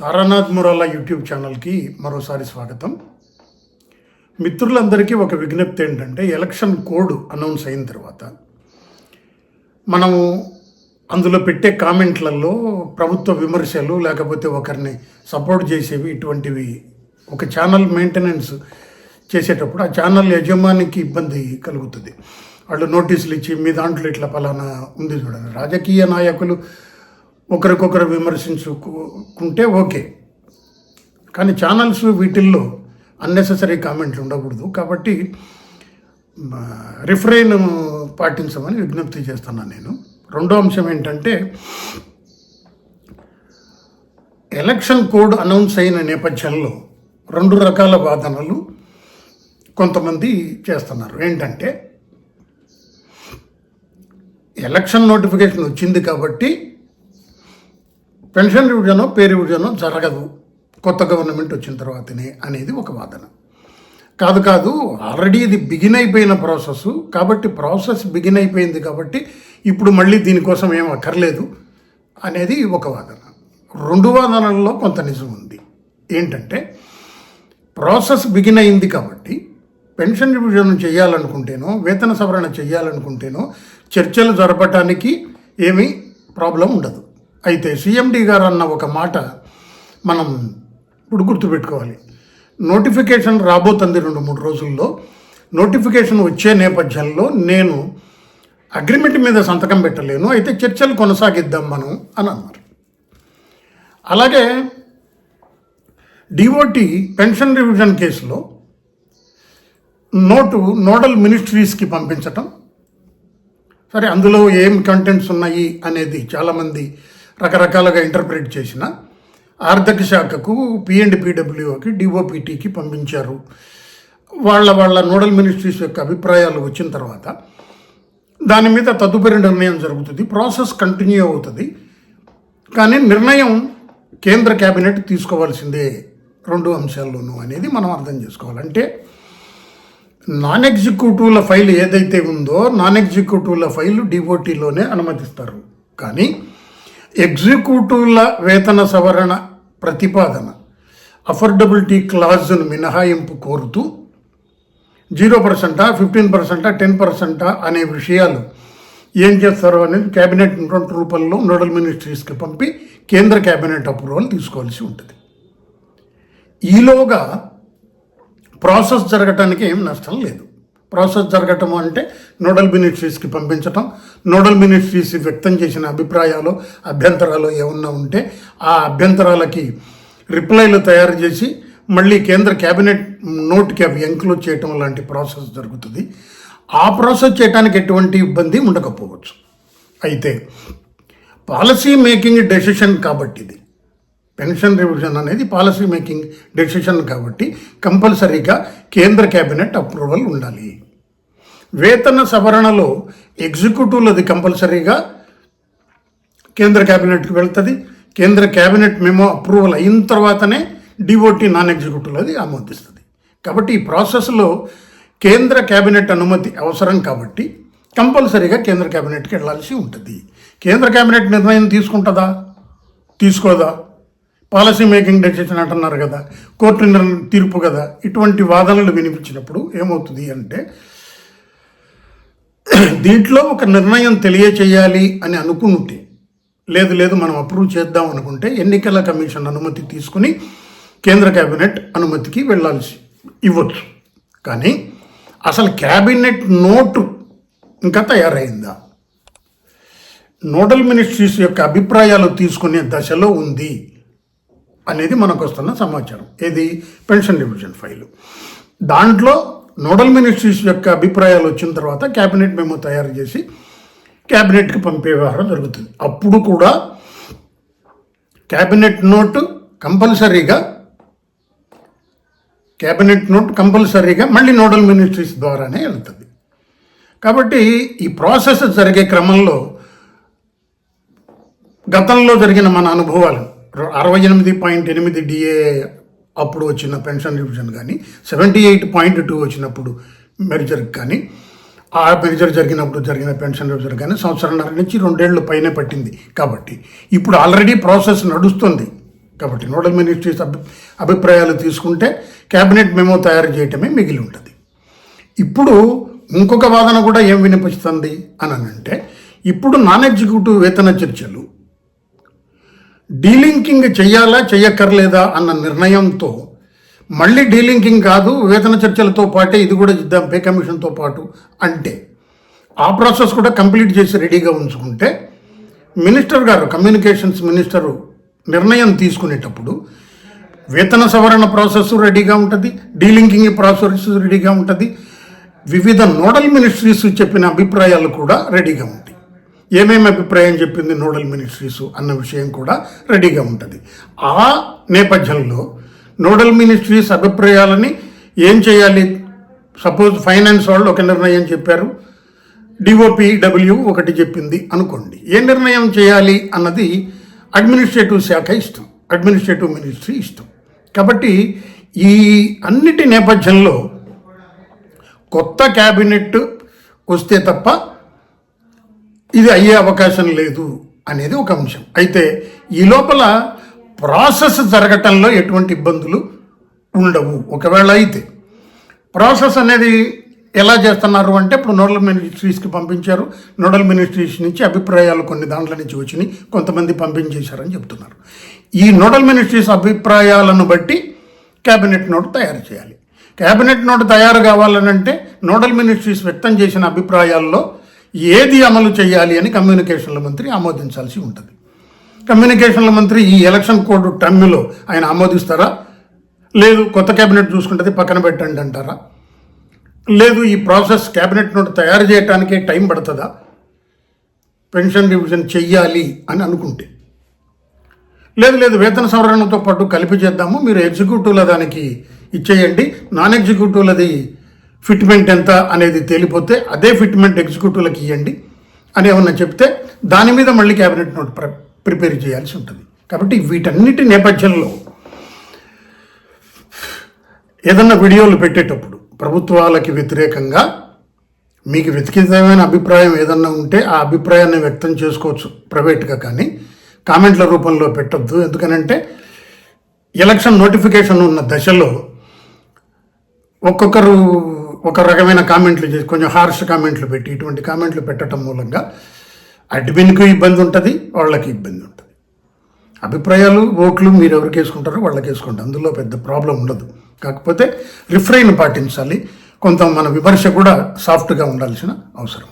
Taranath మురాలా YouTube ఛానల్కి మరోసారి స్వాగతం. మిత్రులందరికీ ఒక విజ్ఞప్తి ఏంటంటే ఎలక్షన్ కోడ్ అనౌన్స్ అయిన తర్వాత మనము అందులో పెట్టే కామెంట్లలో ప్రభుత్వ విమర్శలు లేకపోతే ఒకరిని సపోర్ట్ చేసేవి ఇటువంటివి ఒక ఛానల్ మెయింటెనెన్స్ చేసేటప్పుడు ఆ ఛానల్ యజమానికి ఇబ్బంది కలుగుతుంది. వాళ్ళు నోటీసులు ఇచ్చి మీ దాంట్లో ఇట్లా పలానా ఉంది చూడండి. రాజకీయ నాయకులు ఒకరికొకరు విమర్శించుకుంటే ఓకే. కానీ ఛానల్స్ వీటిల్లో అన్నెసెసరీ కామెంట్లు ఉండకూడదు. కాబట్టి రిఫ్రైన్ పాటించమని విజ్ఞప్తి చేస్తున్నాను నేను. రెండో అంశం ఏంటంటే ఎలక్షన్ కోడ్ అనౌన్స్ అయిన నేపథ్యంలో రెండు రకాల వాదనలు కొంతమంది చేస్తున్నారు. ఏంటంటే ఎలక్షన్ నోటిఫికేషన్ వచ్చింది కాబట్టి పెన్షన్ విభజన పేరు విభజన జరగదు. కొత్త గవర్నమెంట్ వచ్చిన తర్వాతనే అనేది ఒక వాదన. కాదు కాదు ఆల్రెడీ ఇది బిగిన్ అయిపోయిన ప్రాసెస్ కాబట్టి ప్రాసెస్ బిగిన్ అయిపోయింది కాబట్టి ఇప్పుడు మళ్ళీ దీనికోసం ఏం అక్కర్లేదు అనేది ఒక వాదన. రెండు వాదనల్లో కొంత నిజం ఉంది. ఏంటంటే ప్రాసెస్ బిగిన్ అయింది కాబట్టి పెన్షన్ రివిజన్ చేయాలనుకుంటేనో వేతన సవరణ చేయాలనుకుంటేనో చర్చలు జరపటానికి ఏమీ ప్రాబ్లం ఉండదు. అయితే సిఎండి గారు అన్న ఒక మాట మనం ఇప్పుడు గుర్తుపెట్టుకోవాలి. నోటిఫికేషన్ రాబోతుంది రెండు మూడు రోజుల్లో. నోటిఫికేషన్ వచ్చే నేపథ్యంలో నేను అగ్రిమెంట్ మీద సంతకం పెట్టలేను. అయితే చర్చలు కొనసాగిద్దాం మనం అని అన్నారు. అలాగే డిఓటి పెన్షన్ రివిజన్ కేసులో నోటు నోడల్ మినిస్ట్రీస్కి పంపించటం. సరే అందులో ఏం కంటెంట్స్ ఉన్నాయి అనేది చాలామంది రకరకాలుగా ఇంటర్ప్రిట్ చేసిన ఆర్థిక శాఖకు పిఎండ్ పీడబ్ల్యూకి పంపించారు. వాళ్ళ వాళ్ళ నోడల్ మినిస్ట్రీస్ యొక్క అభిప్రాయాలు వచ్చిన తర్వాత దాని మీద తదుపరి నిర్ణయం జరుగుతుంది. ప్రాసెస్ కంటిన్యూ అవుతుంది. కానీ నిర్ణయం కేంద్ర కేబినెట్ తీసుకోవాల్సిందే రెండు అంశాల్లోనూ అనేది మనం అర్థం చేసుకోవాలంటే నాన్ ఎగ్జిక్యూటివ్ల ఫైల్ ఏదైతే ఉందో నాన్ ఎగ్జిక్యూటివ్ల ఫైల్ డిఓటీలోనే అనుమతిస్తారు. కానీ ఎగ్జిక్యూటివ్ల వేతన సవరణ ప్రతిపాదన. అఫోర్డబిలిటీ క్లాజ్ను మినహాయింపు కోరుతూ జీరో పర్సెంటా ఫిఫ్టీన్ పర్సెంటా టెన్ పర్సెంటా అనే విషయాలు ఏం చేస్తారో అనేది క్యాబినెట్ రూపంలో నోడల్ మినిస్ట్రీస్కి పంపి కేంద్ర క్యాబినెట్ అప్రూవల్ తీసుకోవాల్సి ఉంటుంది. ఈలోగా ప్రాసెస్ జరగటానికి ఏం నష్టం లేదు. ప్రాసెస్ జరగటం అంటే నోడల్ మినిస్ట్రీస్కి పంపించటం. నోడల్ మినిస్ట్రీస్ వ్యక్తం చేసిన అభిప్రాయాలు అభ్యంతరాలు ఏమన్నా ఉంటే ఆ అభ్యంతరాలకి రిప్లైలు తయారు చేసి మళ్ళీ కేంద్ర క్యాబినెట్ నోట్కి అవి ఎంక్లోజ్ చేయటం లాంటి ప్రాసెస్ జరుగుతుంది. ఆ ప్రాసెస్ చేయడానికి ఎటువంటి ఇబ్బంది ఉండకపోవచ్చు. అయితే పాలసీ మేకింగ్ డెసిషన్ కాబట్టి ఇది పెన్షన్ రివిజన్ అనేది పాలసీ మేకింగ్ డెసిషన్ కాబట్టి కంపల్సరీగా కేంద్ర కేబినెట్ అప్రూవల్ ఉండాలి. వేతన సవరణలో ఎగ్జిక్యూటివ్లది కంపల్సరీగా కేంద్ర కేబినెట్కి వెళ్తుంది. కేంద్ర కేబినెట్ మేము అప్రూవల్ అయిన తర్వాతనే డిఓటి నాన్ ఎగ్జిక్యూటివ్ అది ఆమోదిస్తుంది. కాబట్టి ఈ ప్రాసెస్లో కేంద్ర కేబినెట్ అనుమతి అవసరం కాబట్టి కంపల్సరీగా కేంద్ర కేబినెట్కి వెళ్ళాల్సి ఉంటుంది. కేంద్ర కేబినెట్ నిర్ణయం తీసుకుంటుందా? తీసుకోదా? పాలసీ మేకింగ్ డెసిషన్ అంటున్నారు కదా కోర్టు నిర్ణయం తీర్పు కదా ఇటువంటి వాదనలు వినిపించినప్పుడు ఏమవుతుంది అంటే దీంట్లో ఒక నిర్ణయం తెలియచేయాలి అని అనుకుంటే లేదు లేదు మనం అప్రూవ్ చేద్దాం అనుకుంటే ఎన్నికల కమిషన్ అనుమతి తీసుకుని కేంద్ర కేబినెట్ అనుమతికి వెళ్ళాల్సి ఇవ్వచ్చు. కానీ అసలు క్యాబినెట్ నోటు ఇంకా తయారైందా? నోడల్ మినిస్ట్రీస్ యొక్క అభిప్రాయాలు తీసుకునే దశలో ఉంది. అనేది మనకు వస్తున్న సమాచారం. ఏది? Pension division file. దాంట్లో నోడల్ మినిస్ట్రీస్ యొక్క అభిప్రాయాలు వచ్చిన తర్వాత క్యాబినెట్ మేము తయారు చేసి క్యాబినెట్కి పంపే వ్యవహారం జరుగుతుంది. అప్పుడు కూడా క్యాబినెట్ నోటు కంపల్సరీగా క్యాబినెట్ నోట్ కంపల్సరీగా మళ్ళీ నోడల్ మినిస్ట్రీస్ ద్వారానే వెళ్తుంది. కాబట్టి ఈ ప్రాసెస్ జరిగే క్రమంలో గతంలో జరిగిన మన అనుభవాలు అరవై ఎనిమిది పాయింట్ ఎనిమిది డిఏ అప్పుడు వచ్చిన పెన్షన్ రివిజన్ కానీ సెవెంటీ ఎయిట్ పాయింట్ టూ వచ్చినప్పుడు మెరిజర్ కానీ ఆ మెరిజర్ జరిగినప్పుడు జరిగిన పెన్షన్ రివిజన్ కానీ సంవత్సరంన్నర నుంచి రెండేళ్ళు పైనే పట్టింది. కాబట్టి ఇప్పుడు ఆల్రెడీ ప్రాసెస్ నడుస్తుంది. కాబట్టి నోడల్ మినిస్ట్రీస్ అభి అభిప్రాయాలు తీసుకుంటే క్యాబినెట్ మెమో తయారు చేయటమే మిగిలి ఉంటుంది. ఇప్పుడు ఇంకొక వాదన కూడా ఏం వినిపిస్తుంది అని అంటే ఇప్పుడు నాన్ ఎగ్జిక్యూటివ్ వేతన చర్చలు డీలింకింగ్ చెయ్యాలా చెయ్యక్కర్లేదా అన్న నిర్ణయంతో మళ్ళీ డీలింకింగ్ కాదు వేతన చర్చలతో పాటే ఇది కూడా ఇద్దాం పే కమిషన్తో పాటు అంటే ఆ ప్రాసెస్ కూడా కంప్లీట్ చేసి రెడీగా ఉంచుకుంటే మినిస్టర్ గారు కమ్యూనికేషన్స్ మినిస్టరు నిర్ణయం తీసుకునేటప్పుడు వేతన సవరణ ప్రాసెస్ రెడీగా ఉంటుంది డీలింకింగ్ ప్రాసెస్ రెడీగా ఉంటుంది వివిధ నోడల్ మినిస్ట్రీస్ చెప్పిన అభిప్రాయాలు కూడా రెడీగా ఉంటాయి. ఏమేమి అభిప్రాయం చెప్పింది నోడల్ మినిస్ట్రీస్ అన్న విషయం కూడా రెడీగా ఉంటుంది. ఆ నేపథ్యంలో నోడల్ మినిస్ట్రీస్ అభిప్రాయాలని ఏం చేయాలి? సపోజ్ ఫైనాన్స్ వాళ్ళు ఒక నిర్ణయం చెప్పారు. డిఓపిడబ్ల్యూ ఒకటి చెప్పింది అనుకోండి. ఏ నిర్ణయం చేయాలి అన్నది అడ్మినిస్ట్రేటివ్ శాఖ ఇష్టం. అడ్మినిస్ట్రేటివ్ మినిస్ట్రీ ఇష్టం. కాబట్టి ఈ అన్నిటి నేపథ్యంలో కొత్త క్యాబినెట్ వస్తే తప్ప ఇది అయ్యే అవకాశం లేదు అనేది ఒక అంశం. అయితే ఈ లోపల ప్రాసెస్ జరగటంలో ఎటువంటి ఇబ్బందులు ఉండవు. ఒకవేళ అయితే ప్రాసెస్ అనేది ఎలా చేస్తున్నారు అంటే ఇప్పుడు నోడల్ మినిస్ట్రీస్కి పంపించారు. నోడల్ మినిస్ట్రీస్ నుంచి అభిప్రాయాలు కొన్ని దాంట్ల నుంచి వచ్చినాయి. కొంతమంది పంపించేశారని చెప్తున్నారు. ఈ నోడల్ మినిస్ట్రీస్ అభిప్రాయాలను బట్టి క్యాబినెట్ నోట్ తయారు చేయాలి. క్యాబినెట్ నోట్ తయారు కావాలనంటే నోడల్ మినిస్ట్రీస్ వ్యక్తం చేసిన అభిప్రాయాల్లో ఏది అమలు చేయాలి అని కమ్యూనికేషన్ల మంత్రి ఆమోదించాల్సి ఉంటుంది. కమ్యూనికేషన్ల మంత్రి ఈ ఎలక్షన్ కోడ్ టర్మ్లో ఆయన ఆమోదిస్తారా? లేదు కొత్త క్యాబినెట్ చూసుకుంటుంది పక్కన పెట్టండి అంటారా? లేదు ఈ ప్రాసెస్ కేబినెట్ నోట్ తయారు చేయడానికే టైం పడుతుందా? పెన్షన్ రివిజన్ చెయ్యాలి అని అనుకుంటే. లేదు లేదు వేతన సవరణతో పాటు కలిపి చేద్దాము మీరు ఎగ్జిక్యూటివ్ల దానికి ఇచ్చేయండి నాన్ ఎగ్జిక్యూటివ్లది ఫిట్మెంట్ ఎంత అనేది తేలిపోతే అదే ఫిట్మెంట్ ఎగ్జిక్యూటివ్లకు ఇవ్వండి అని ఏమన్నా చెప్తే దాని మీద మళ్ళీ క్యాబినెట్ నోట్ ప్ర ప్రిపేర్ చేయాల్సి ఉంటుంది. కాబట్టి వీటన్నిటి నేపథ్యంలో ఏదన్నా వీడియోలు పెట్టేటప్పుడు ప్రభుత్వాలకి వ్యతిరేకంగా మీకు వ్యతిరేకమైన అభిప్రాయం ఏదన్నా ఉంటే ఆ అభిప్రాయాన్ని వ్యక్తం చేసుకోవచ్చు ప్రైవేట్గా కానీ. కామెంట్ల రూపంలో పెట్టద్దు. ఎందుకనంటే ఎలక్షన్ నోటిఫికేషన్ ఉన్న దశలో ఒక్కొక్కరు ఒక రకమైన కామెంట్లు చేసి కొంచెం హార్ష్ కామెంట్లు పెట్టి ఇటువంటి కామెంట్లు పెట్టడం మూలంగా అడ్మిన్కు ఇబ్బంది ఉంటుంది వాళ్ళకి ఇబ్బంది ఉంటుంది. అభిప్రాయాలు ఓట్లు మీరు ఎవరికి వేసుకుంటారో వాళ్ళకి వేసుకుంటారు అందులో పెద్ద ప్రాబ్లం ఉండదు. కాకపోతే రిఫ్రైన్ పాటించాలి. కొంత మన విమర్శ కూడా సాఫ్ట్గా ఉండాల్సిన అవసరం